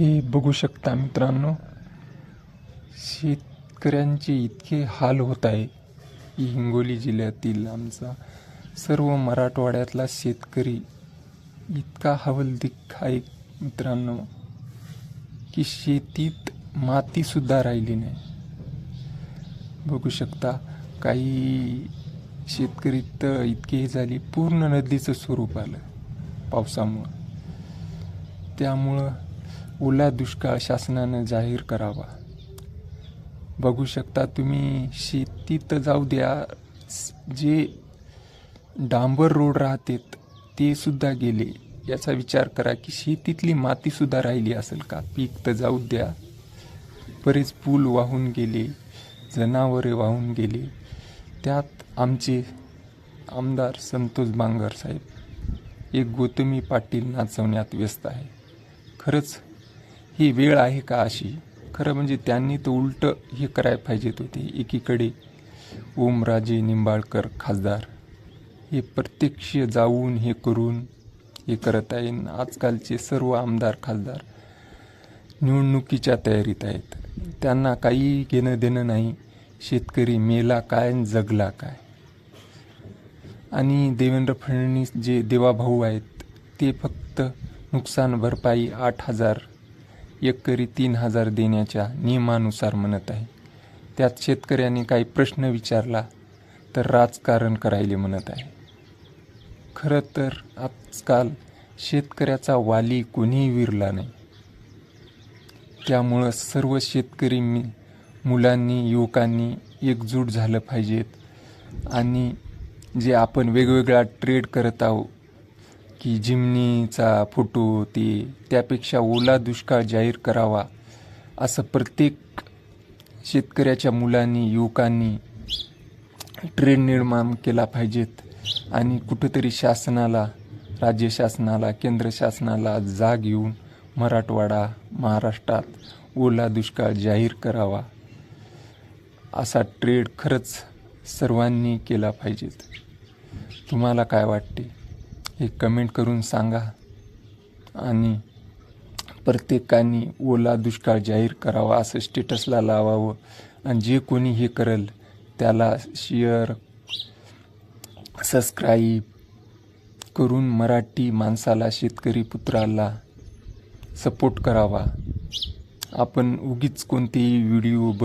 हे बघू शकता मित्रांनो. शेतकऱ्यांचे इतके हाल होत आहे. हिंगोली जिल्ह्यातील आमचा सर्व मराठवाड्यातला शेतकरी इतका हवलदिख आहे मित्रांनो की शेतीत मातीसुद्धा राहिली नाही. बघू शकता काही शेतकरी तर इतके हे पूर्ण नदीचं स्वरूप आलं पावसामुळं. त्यामुळं ओला दुष्काळ शासनानं जाहीर करावा. बघू शकता तुम्ही शेतीत जाऊ द्या. जे डांबर रोड राहतेत ते सुद्धा गेले. याचा विचार करा की शेतीतली माती सुद्धा राहिली असेल का? पीक तर जाऊ द्या. बरेच पूल वाहून गेले जनावरे वाहून गेले. त्यात आमचे आमदार संतोष बांगर साहेब. एक गौतमी पाटील नाचवण्यात व्यस्त आहे. खरंच ही वेळ आहे का अशी? खरं म्हणजे त्यांनी तर उलटं हे करायला पाहिजेत होते. एकीकडे ओमराजे निंबाळकर खासदार हे प्रत्यक्ष जाऊन हे करून हे करत आहे आजकालचे सर्व आमदार खासदार निवडणुकीच्या तयारीत आहेत. त्यांना काही घेणं देणं नाही. शेतकरी मेला काय न जगला काय? आणि देवेंद्र फडणवीस जे देवाभाऊ आहेत ते फक्त नुकसान भरपाई आठ हजार एकरी तीन हजार देण्याच्या नियमानुसार म्हणत आहे. त्यात शेतकऱ्याने काही प्रश्न विचारला तर राजकारण करायले म्हणत आहे. खरं तर आजकाल शेतकऱ्याचा वाली कोणीही विरला नाही. त्यामुळं सर्व शेतकरी मी मुलांनी युवकांनी एकजूट झालं पाहिजेत आणि जे आपण वेगवेगळा ट्रेड करत आहोत की जिमनीचा फोटो ते त्यापेक्षा ओला दुष्काळ जाहीर करावा असं प्रत्येक शेतकऱ्याच्या मुलांनी युवकांनी ट्रेड निर्माण केला पाहिजेत. आणि कुठंतरी शासनाला राज्य शासनाला केंद्र शासनाला जाग येऊन मराठवाडा महाराष्ट्रात ओला दुष्काळ जाहीर करावा असा ट्रेड खरंच सर्वांनी केला पाहिजेत. तुम्हाला काय वाटते? हे कमेंट करून सांगा. आणि प्रत्येकाने ओला दुष्काळ जाहीर करावा असं स्टेटसला लावावं. आणि जे कोणी हे करेल त्याला शेअर सबस्क्राईब करून मराठी माणसाला शेतकरी पुत्राला सपोर्ट करावा. आपण उगीच कोणतेही व्हिडिओ बन